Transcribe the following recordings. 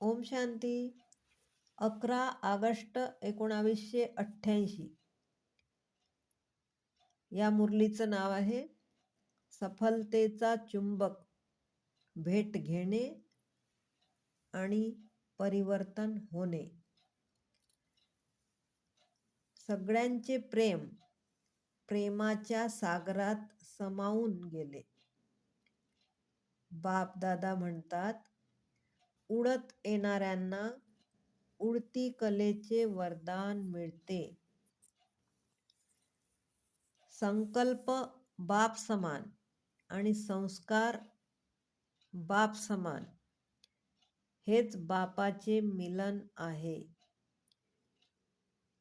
ओम शांती अकरा ऑगस्ट एकोणावीसशे अठ्ठ्याऐंशी. या मुरलीचं नाव आहे सफलतेचा चुंबक भेट घेणे आणि परिवर्तन होणे. सगळ्यांचे प्रेम प्रेमाच्या सागरात समावून गेले. बापदादा म्हणतात उडत येणाऱ्यांना उडती कलेचे वरदान मिळते. संकल्प बाप समान आणि संस्कार बाप समान. हेच बापाचे मिलन आहे.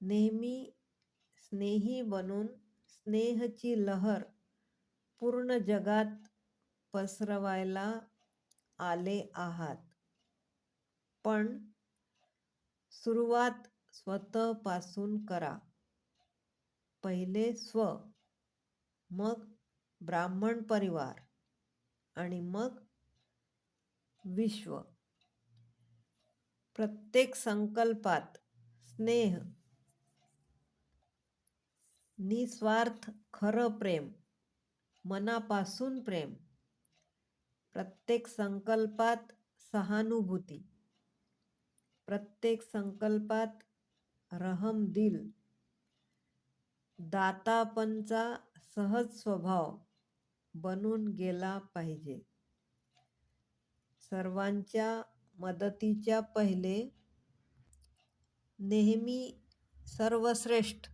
नेहमी स्नेही बनून स्नेहची लहर पूर्ण जगात पसरवायला आले आहात. पण सुरुवात स्वतःपासून करा. पहिले स्व मग ब्राह्मण परिवार आणि मग विश्व. प्रत्येक संकल्पात स्नेह निस्वार्थ खरं प्रेम मनापासून प्रेम. प्रत्येक संकल्पात सहानुभूती. प्रत्येक संकल्पात रहम दिल. दातापणचा सहज स्वभाव बनून गेला पाहिजे. सर्वांच्या मदतीच्या पहिले नेहमी सर्वश्रेष्ठ.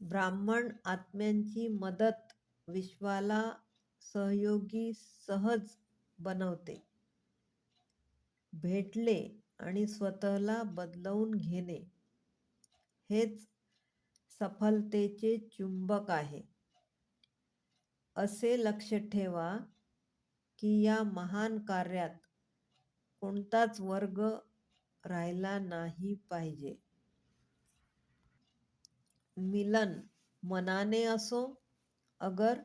ब्राह्मण आत्म्यांची मदत विश्वाला सहयोगी सहज बनवते. भेटले आणि स्वतःला बदलवून घेणे हेच सफलतेचे चुंबक आहे. असे लक्ष ठेवा की या महान कार्यात कोणताच वर्ग राहिला नाही पाहिजे. मिलन मनाने असो अगर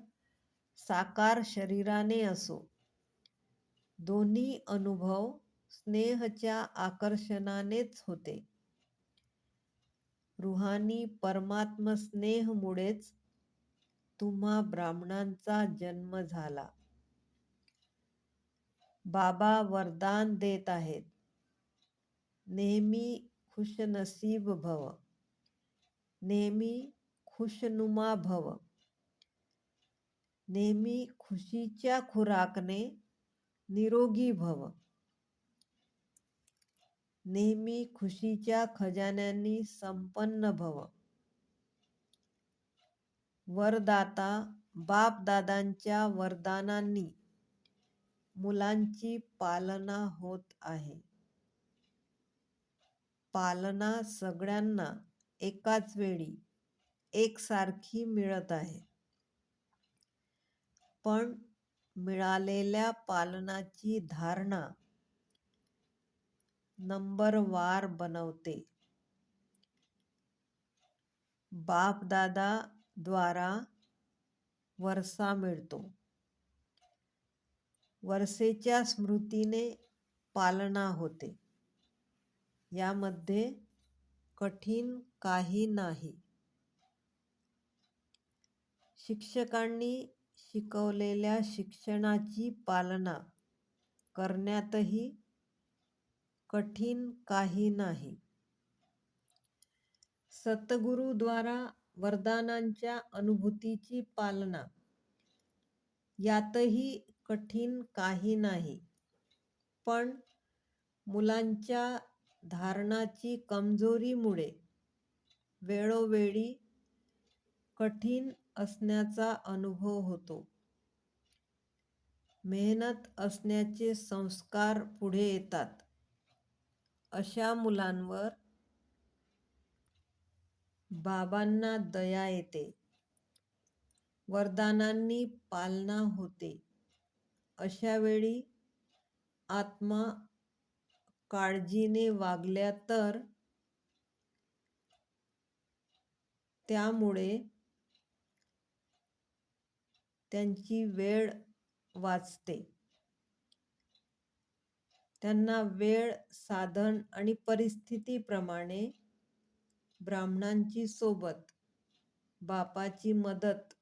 साकार शरीराने असो दोन्ही अनुभव स्नेहच्या आकर्षणानेच होते. रुहानी परमात्म स्नेहमुळेच तुम्हा ब्राह्मणांचा जन्म झाला. बाबा वरदान देत आहेत. नेहमी खुशनसीब भव. नेहमी खुशनुमा भव. नेहमी खुशीच्या खुराकने निरोगी भव. नेहमी खुशीच्या खजान्यांनी संपन्न भव. वरदाता बापदादांच्या वरदानांनी मुलांची पालना होत आहे. पालना सगळ्यांना एकाच वेळी एकसारखी मिळत आहे. पण मिळालेल्या पालनाची धारणा नंबरवार बनवते. बापदादा द्वारा वरसा मिळतो. वरसेच्या स्मृतीने पालना होते. यामध्ये कठीण काही नाही. शिक्षकांनी शिकवलेल्या शिक्षणाची पालना करण्यातही कठीण काही नाही. सतगुरूद्वारा वरदानांच्या अनुभूतीची पालना. यातही कठीण काही नाही. पण मुलांच्या धारणाची कमजोरीमुळे वेळोवेळी कठीण असण्याचा अनुभव होतो. मेहनत असण्याचे संस्कार पुढे येतात. अशा मुलांवर बाबांना दया येते. वरदानांनी पालना होते. अशा वेळी आत्मा काळजीने वागल्या तर त्यामुळे त्यांची वेळ वाचते. त्यांना वेळ साधन आणि परिस्थितीप्रमाणे ब्राह्मणांची सोबत बापाची मदत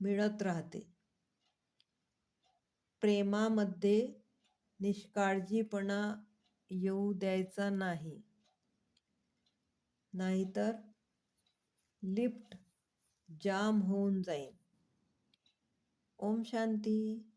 मिळत राहते. प्रेमामध्ये निष्काळजीपणा येऊ द्यायचा नाही. नाहीतर लिफ्ट जाम होऊन जाईल. ओम शांती.